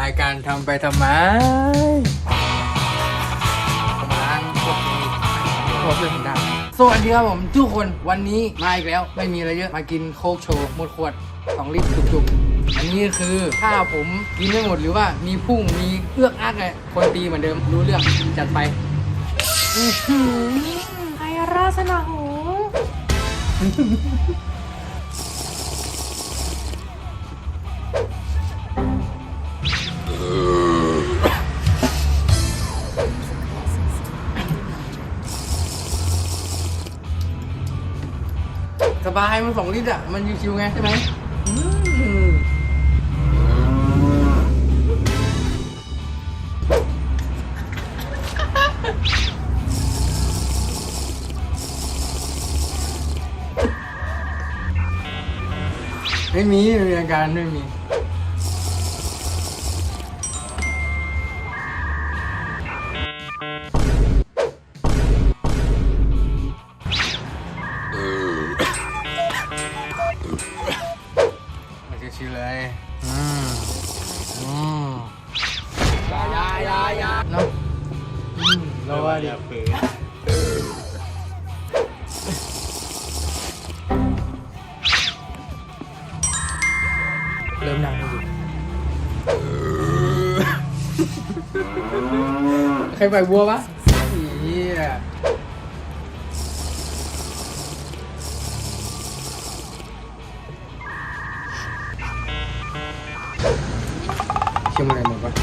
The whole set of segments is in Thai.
รายการทำไปทำไมมาล้างพวกนี้พวกเพื่อนผมได้สวัสดีครับผมทุกคนวันนี้มาอีกแล้วไม่มีอะไรเยอะมากินโคกโชว์หมดขวด2ลิตรจุกๆ อันนี้คือถ้าผมกินไม่หมดหรือว่ามีพุ่งมีเอื้อกอักเลยคนตีเหมือนเดิมรู้เรื่องจัดไปอื้อหือไอราสนาหู สบายมันสองลิตรอะ มันชิวๆไงใช่ไหมอืมไม่มีไม่มีอาการไม่มี เราว่าดิเริ่มนั่งให้ดูใครปบัวปะเฮียเชื่อมันอะไรหมดปะ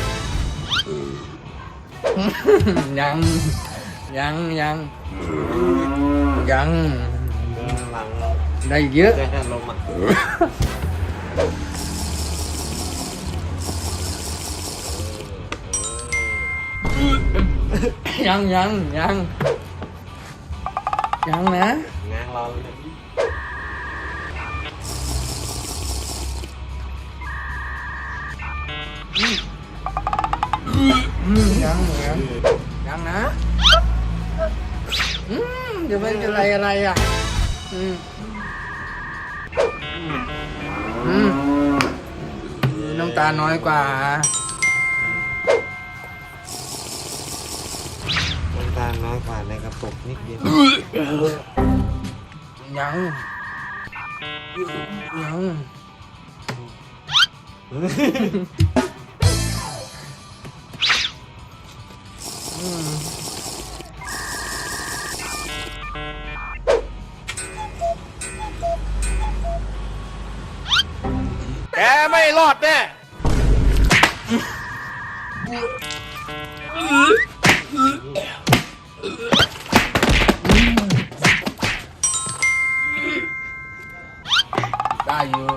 ยังยังยังยังเรื่องหลังได้อีกเยอะได้แค่ลมอะยังยังยังยังนะงานเราเนี่ย อืมยังยังยังนะอืมจะเป็นจะอะไรอะไรอะ อืมอืมน้ำตาลน้อยกว่า น้ำตาลน้อยกว่าในกระปุกนิดเดียวยังยัง แกไม่รอดแน่ได้อยู่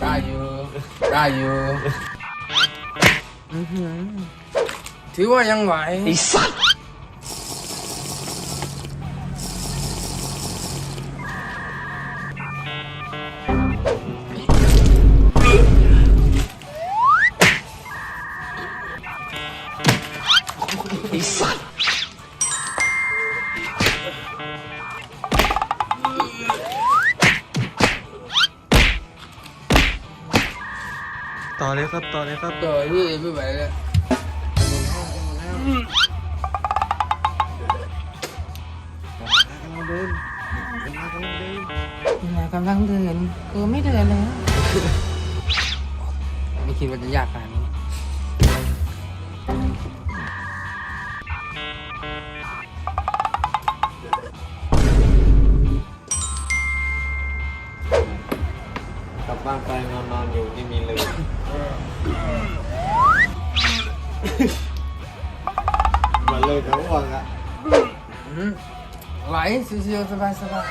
ได้อยู่ได้อยู่อื้อหือ ถือว่ายังไหว ไอ้สัตว์ไอ้สัตว์ต่อเลยครับ ต่อเลยครับ ต่อพี่ไม่ไหวแล้วกำลัง เดินกำลังเดินยากำลังเดินคือไม่เดินแล้วไม่คิดว่าจะยากขนาดนี้กลับบ้านไปนอนนอนอยู่นี่มีเลย มาเลยทั้งวันละอืมไหลชิวๆสบายสบาย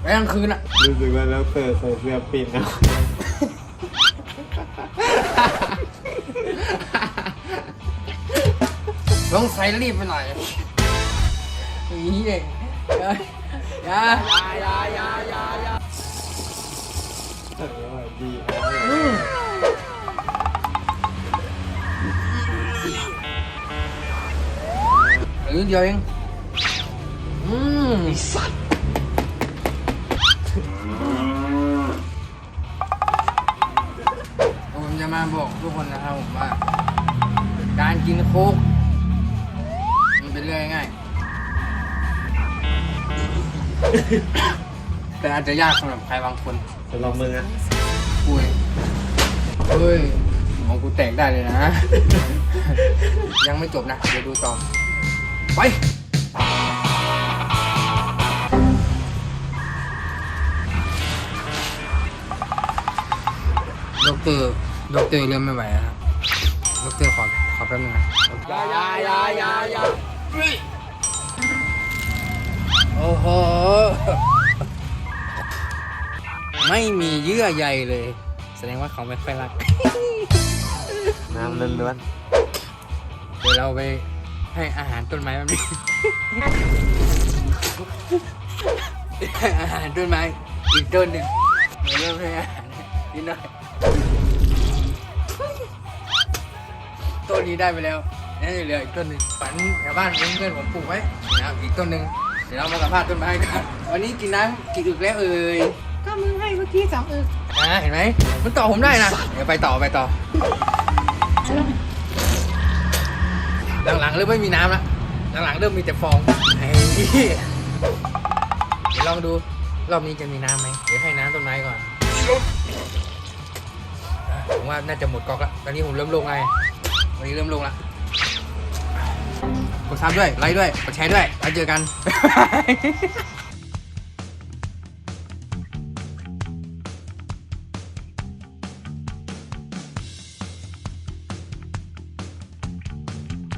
ไปกลางคืนอะ รู้สึกว่าแล้วเปิดใส่เสื้อปินเอาต้องใส่รีบไปหน่อยนี่เองอย่าอย่าอย่าอย่าอย่าอย่าเออดีอืม หรือเดียวเอง อืมสัตว์ผมจะจะมาบอกทุกคนนะครับผมว่า การกินโค้กมันเป็นเรื่องง่ายๆแต่อาจจะยากสำหรับใครบางคนสำหรับมึงอะปุ้ยเฮ้ยหมองกูแตกได้เลยนะ ยังไม่จบนะ เดี๋ยวดูต่อ ไป ดอกเตอร์ดอกเตอร์เริ่มไม่ไหวแล้วครับดอกเตอร์ขอขอแป๊บนึงนะยายายายายาโอ้โห ไม่มีเยื่อใยเลย แสดงว่าเขาไม่ค่อยรัก น้ำล้วนเดี๋ยวเราไป ให้อาหารต้นไม้แบบนี้ ให้อาหารต้นไม้อีกต้นหนึ่งเดี๋ยวเริ่มให้อาหารนิดหน่อยต้นนี้ได้ไปแล้วนี่เหลืออีกต้นหนึ่งฝันแถวบ้านเพื่อนๆผมปลูกไว้นะครับอีกต้นหนึ่งเดี๋ยวเรามาสัมภาษณ์ต้นไม้กันวันนี้กินน้ำกี่อึกแล้วเอ่ยก็มึงให้เมื่อกี้สองอึกอ่าเห็นไหมมันต่อผมได้นะเดี๋ยวไปต่อไปต่อ หลังๆเริ่มไม่มีน้ำแล้วหลังๆเริ่มมีแต่ฟองไอ้เหี้ยเดี๋ยวลองดูรอบนี้จะมีน้ำไหมเดี๋ยวให้น้ำต้นไม้ก่อนผมว่าน่าจะหมดก๊อกละตอนนี้ผมเริ่มลงไงวันนี้เริ่มลงละกดซับด้วยไลค์ด้วยกดแชร์ด้วยแล้วเจอกัน